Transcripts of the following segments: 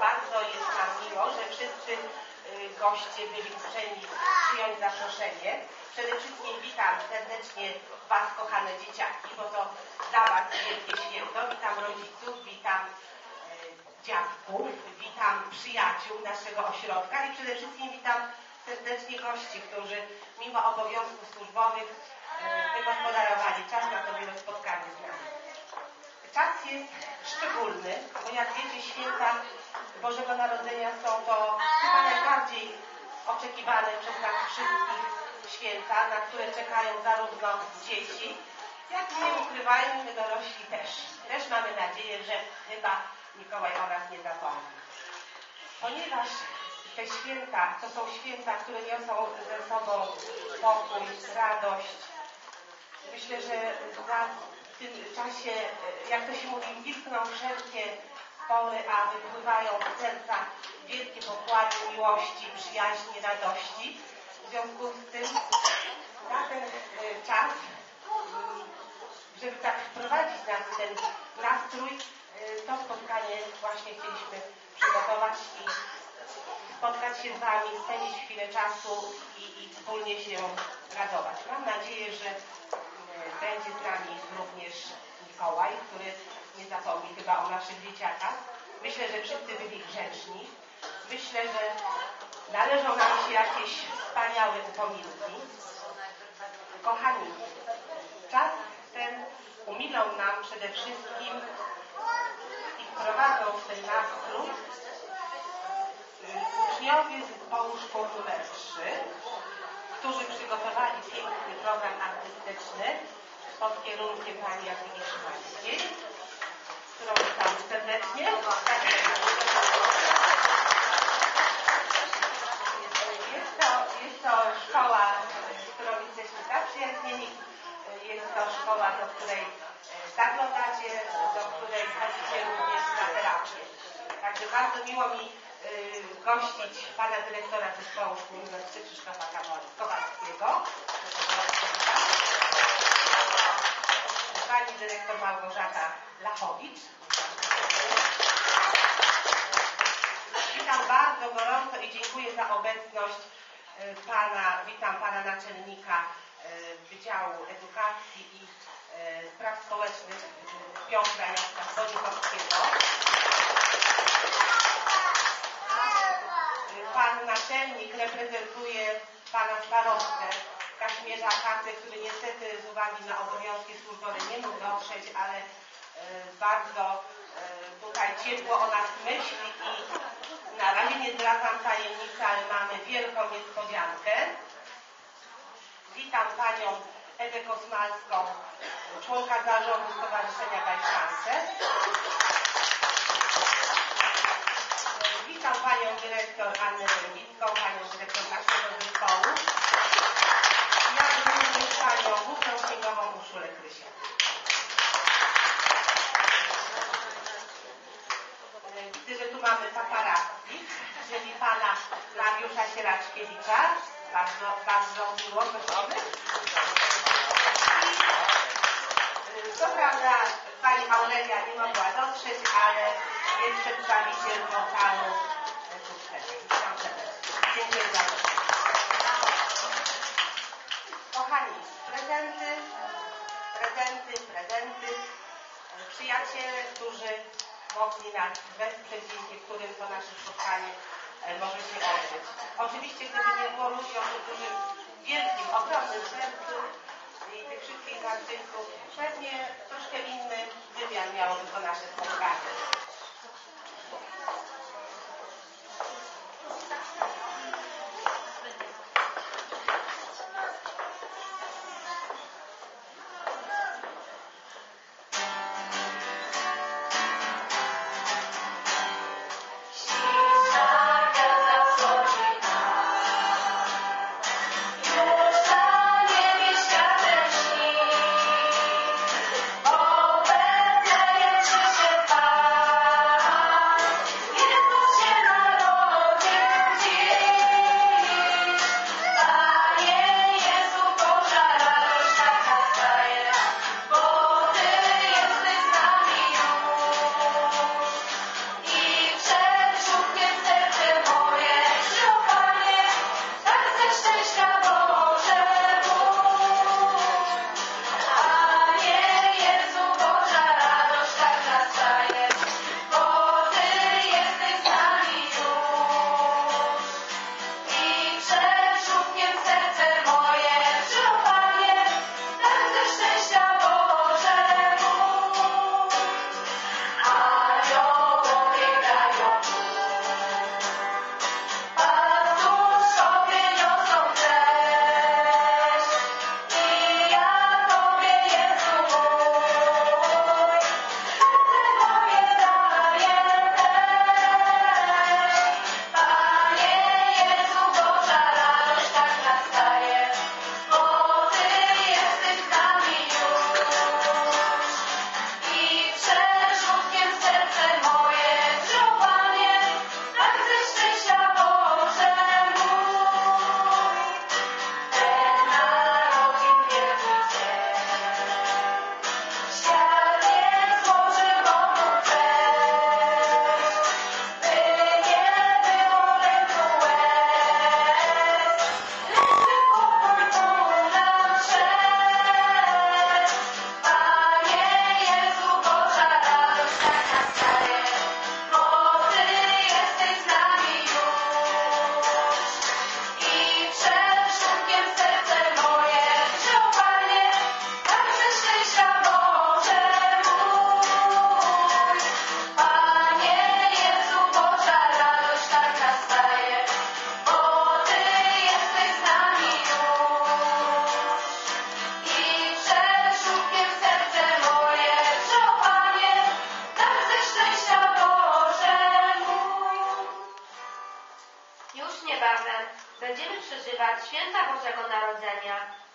Bardzo jest nam miło, że wszyscy y, goście byli uprzejmi przyjąć zaproszenie. Przede wszystkim witam serdecznie Was, kochane dzieciaki, bo to dla Was wielkie święto. Witam rodziców, witam y, dziadków, witam przyjaciół naszego ośrodka i przede wszystkim witam serdecznie gości, którzy mimo obowiązków służbowych wygospodarowali czas na to miłe spotkanie z nami. Czas jest szczególny, bo jak wiecie, święta Bożego Narodzenia są to chyba najbardziej oczekiwane przez nas wszystkich święta, na które czekają zarówno dzieci, jak nie ukrywajmy, my dorośli też. Też mamy nadzieję, że chyba Mikołaj o nas nie zapomni. Ponieważ te święta to są święta, które niosą ze sobą pokój, radość, myślę, że na w tym czasie, jak to się mówi, wilkną wszelkie spory, a wypływają z serca wielkie pokłady miłości, przyjaźni, radości. W związku z tym na ten e, czas, mm, żeby tak wprowadzić nas w ten nastrój, e, to spotkanie właśnie chcieliśmy przygotować i spotkać się z Wami, spędzić chwilę czasu i, i wspólnie się radować. Mam nadzieję, że będzie z nami również Mikołaj, który nie zapomni chyba o naszych dzieciakach. Myślę, że wszyscy byli grzeczni. Myślę, że należą nam się jakieś wspaniałe upominki. Kochani, czas ten umilą nam przede wszystkim i wprowadzą w ten nastrój y, uczniowie zespołu szkół numer 3, którzy przygotowali piękny program artystyczny pod kierunkiem pani Jadwigi Szymańskiej, którą witam serdecznie. Jest to, jest to szkoła, którą jesteśmy tak przyjaźnieni. Jest to szkoła, do której e, zaglądacie, do której chodzicie również na terapię. Także bardzo miło mi y, gościć pana dyrektora zespołu szkół 3 Krzysztofa Kowalskiego. Pani dyrektor Małgorzata Lachowicz. Witam bardzo gorąco i dziękuję za obecność y, pana, witam pana naczelnika y, Wydziału Edukacji i Spraw Społecznych y, Piotra Jacka Bonikowskiego. Pan naczelnik reprezentuje pana starostę Kazimierza Karty, który niestety z uwagi na obowiązki służbowe nie mógł dotrzeć, ale e, bardzo e, tutaj ciepło o nas myśli i na razie nie zdradzam tajemnicy, ale mamy wielką niespodziankę. Witam panią Ewę Kosmalską, członka zarządu Stowarzyszenia Daj. Witam panią dyrektor Annę Węgicką, panią dyrektor naszego zespołu. Panią wódkę księgową Urszulę. Widzę, że tu mamy paparazzi, czyli pana Mariusza Sieraczkiewicza. Bardzo, bardzo miło, gotowy. I co prawda pani Aurelia nie mogła dotrzeć, ale przedstawiciel portalu Witam serdecznie. Dziękuję za to. Kochani, prezenty, prezenty, prezenty. Przyjaciele, którzy mogli nas wesprzeć, dzięki którym to nasze spotkanie e, może się odbyć. Oczywiście, gdyby nie było ludzi o dużym, wielkim, ogromnym sercu i tych wszystkich artystów, pewnie troszkę inny wymiar miałoby to nasze spotkanie.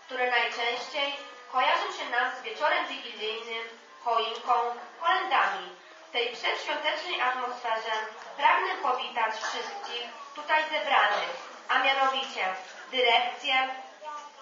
Który najczęściej kojarzy się nam z wieczorem wigilijnym, choinką, kolendami. W tej przedświątecznej atmosferze pragnę powitać wszystkich tutaj zebranych, a mianowicie dyrekcję,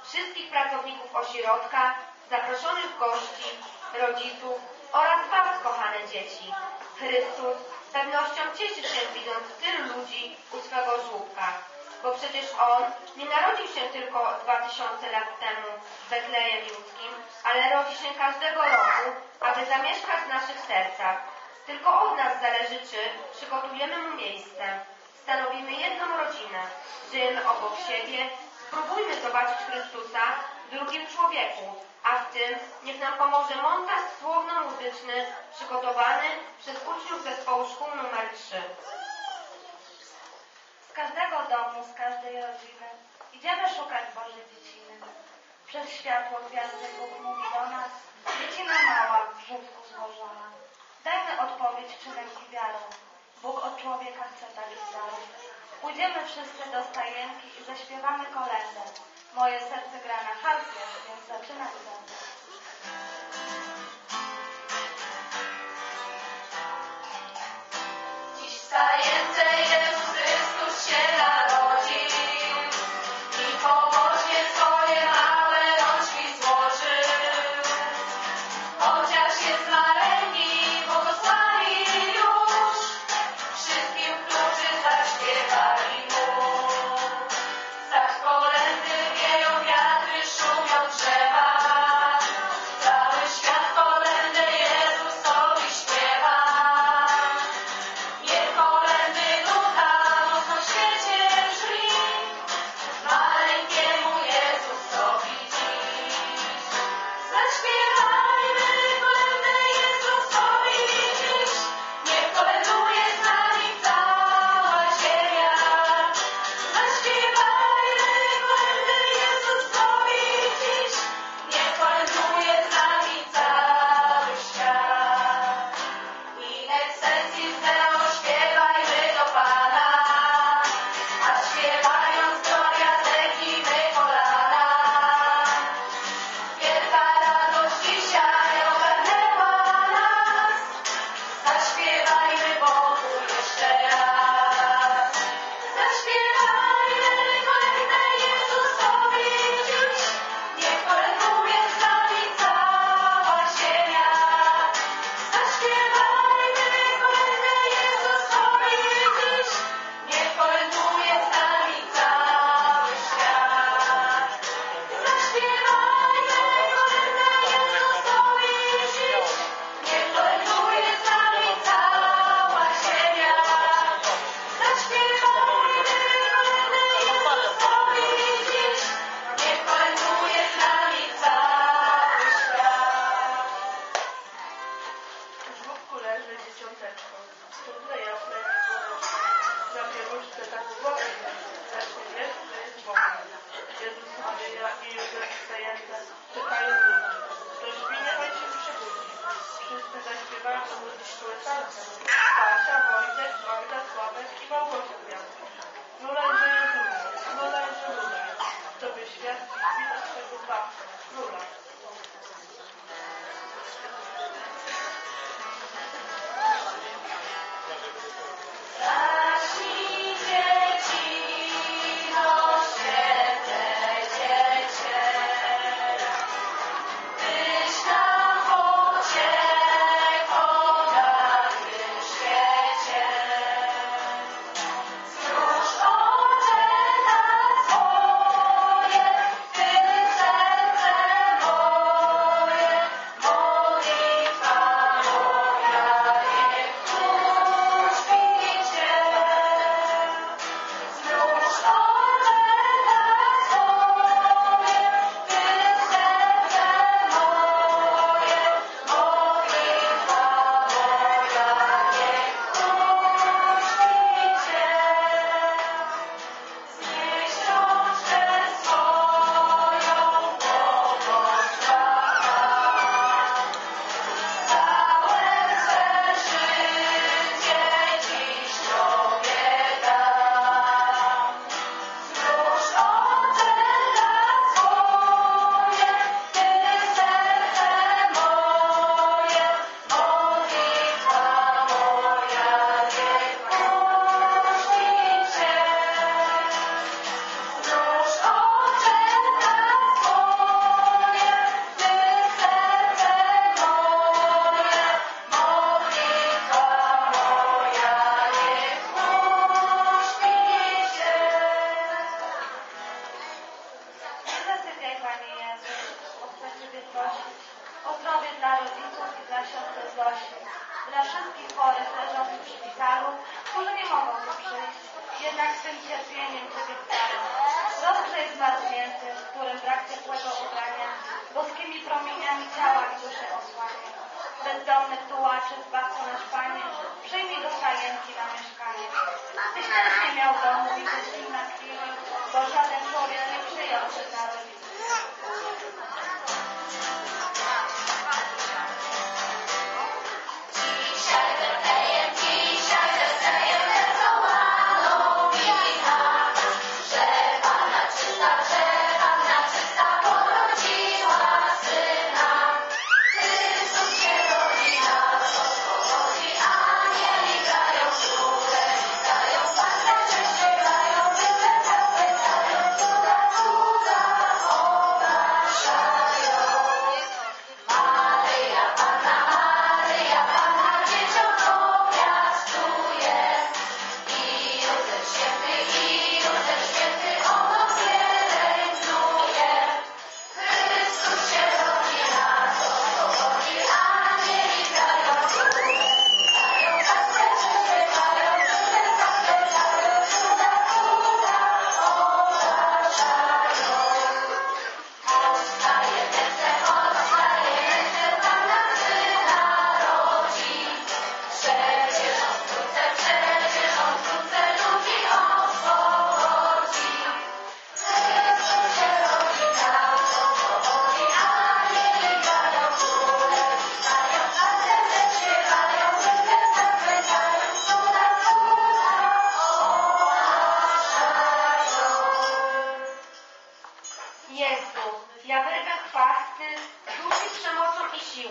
wszystkich pracowników ośrodka, zaproszonych gości, rodziców oraz Was, kochane dzieci. Chrystus z pewnością cieszy się widząc tylu ludzi u swego żłóbka, bo przecież On nie narodził się tylko 2000 lat temu w Betlejem Ludzkim, ale rodzi się każdego roku, aby zamieszkać w naszych sercach. Tylko od nas zależy, czy przygotujemy Mu miejsce. Stanowimy jedną rodzinę, żyjemy obok siebie, spróbujmy zobaczyć Chrystusa w drugim człowieku, a w tym niech nam pomoże montaż słowno-muzyczny przygotowany przez uczniów zespołu szkół nr 3. Z każdego domu, z każdej rodziny idziemy szukać Bożej dzieciny. Przez światło gwiazdy Bóg mówi do nas, dziecina mała w żółtku złożona. Dajmy odpowiedź czynem i wiarą. Bóg od człowieka chce takich darów. Pójdziemy wszyscy do stajenki i zaśpiewamy kolędę. Moje serce gra na harfie, więc zaczynać będę. Leży dzieciąteczko, trudne jasne jak słoneczko. Na pieluszce tak wolno, właśnie wiesz, że jest wolno. Jezus Maryja i Józef wstajęte czekają ludzi. Kto śpi, niechaj się przebudzi. Wszyscy zaśpiewają ludzi kołysankę. Basia, Wojtek, Magda,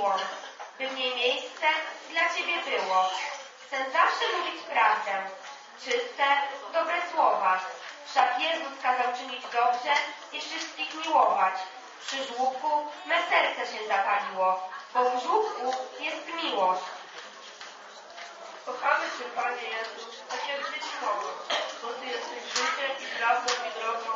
siłą, by mnie miejsce dla Ciebie było. Chcę zawsze mówić prawdę, czyste, dobre słowa. Wszak Jezus kazał czynić dobrze i wszystkich miłować. Przy żłóbku me serce się zapaliło, bo w żłóbku jest miłość. Kochamy Cię, Panie Jezu, tak jak dzieci mogą, bo Ty jesteś życiem i prawdą i drogą.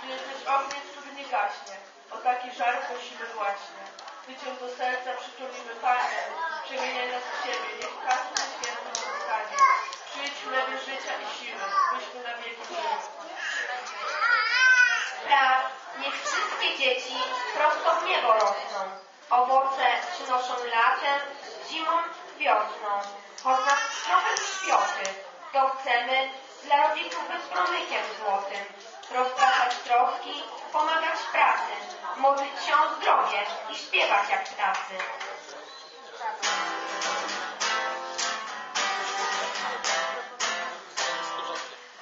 Ty jesteś ogniem, który nie gaśnie. O taki żar prosimy właśnie. Cię do serca przytulimy, Panie. Przemieniaj nas w Ciebie, niech każdy święty spotkanie. Przyjdź w lewie życia i siły, byśmy na wieki żyli. Spraw, niech wszystkie dzieci prosto w niebo rosną. Owoce przynoszą latem, zimą, wiosną. Choć nas śpioty, to chcemy dla rodziców być promykiem złotym. Rozpraszać troski, pomagać w pracy, modlić się o zdrowie i śpiewać jak ptacy.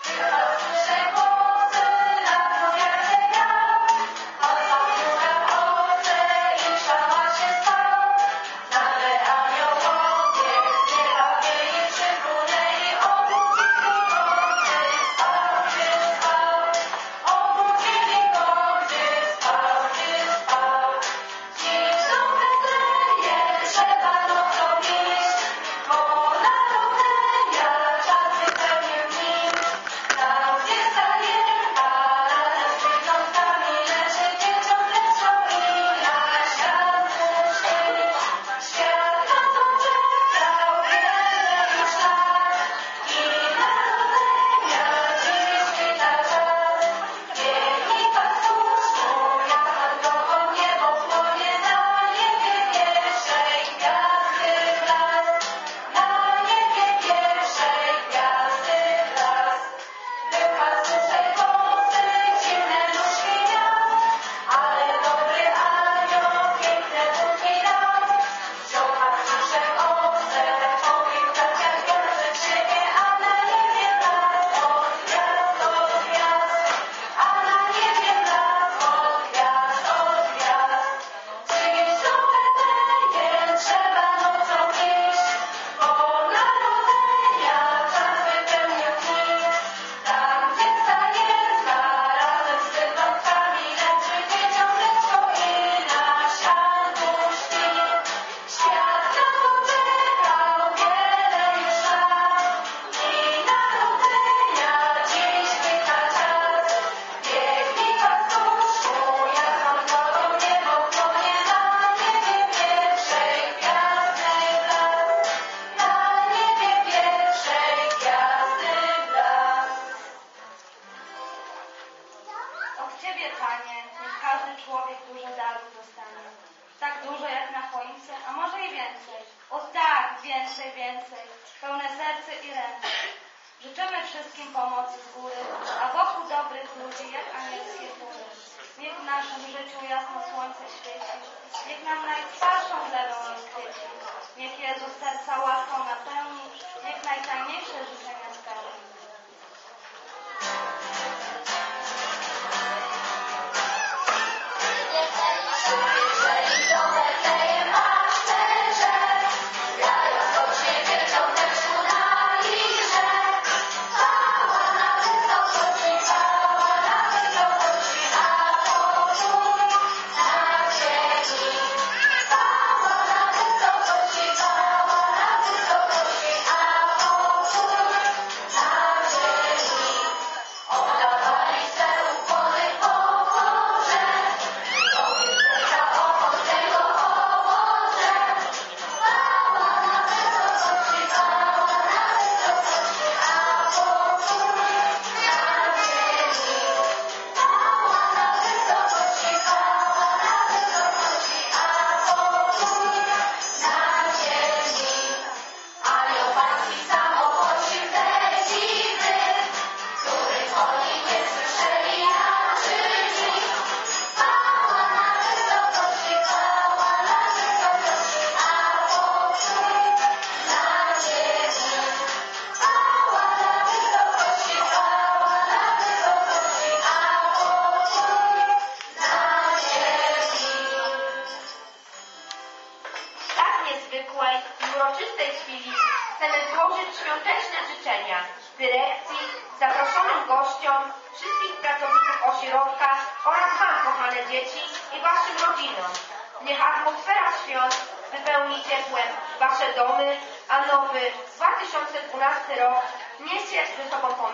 Przechodzę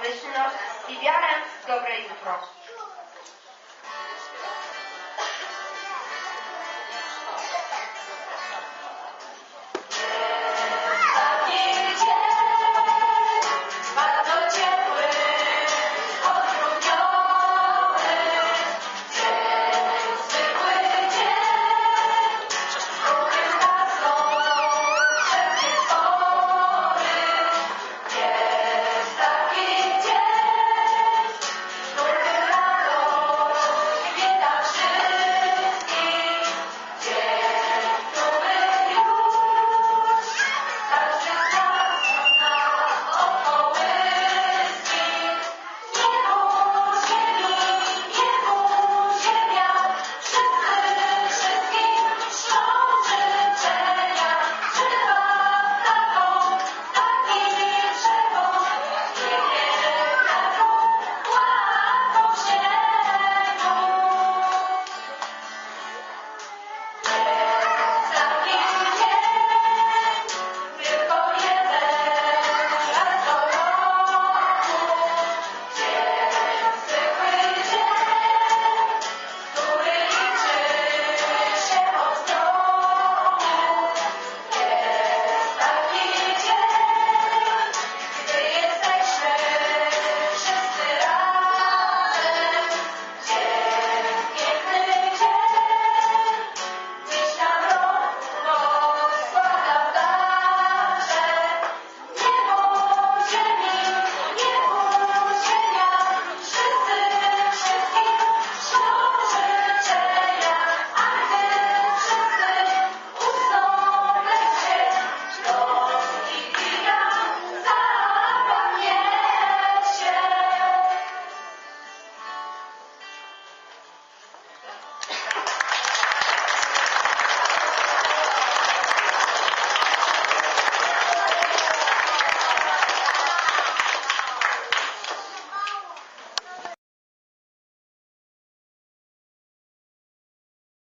pomyślność i wiarę w dobre jutro.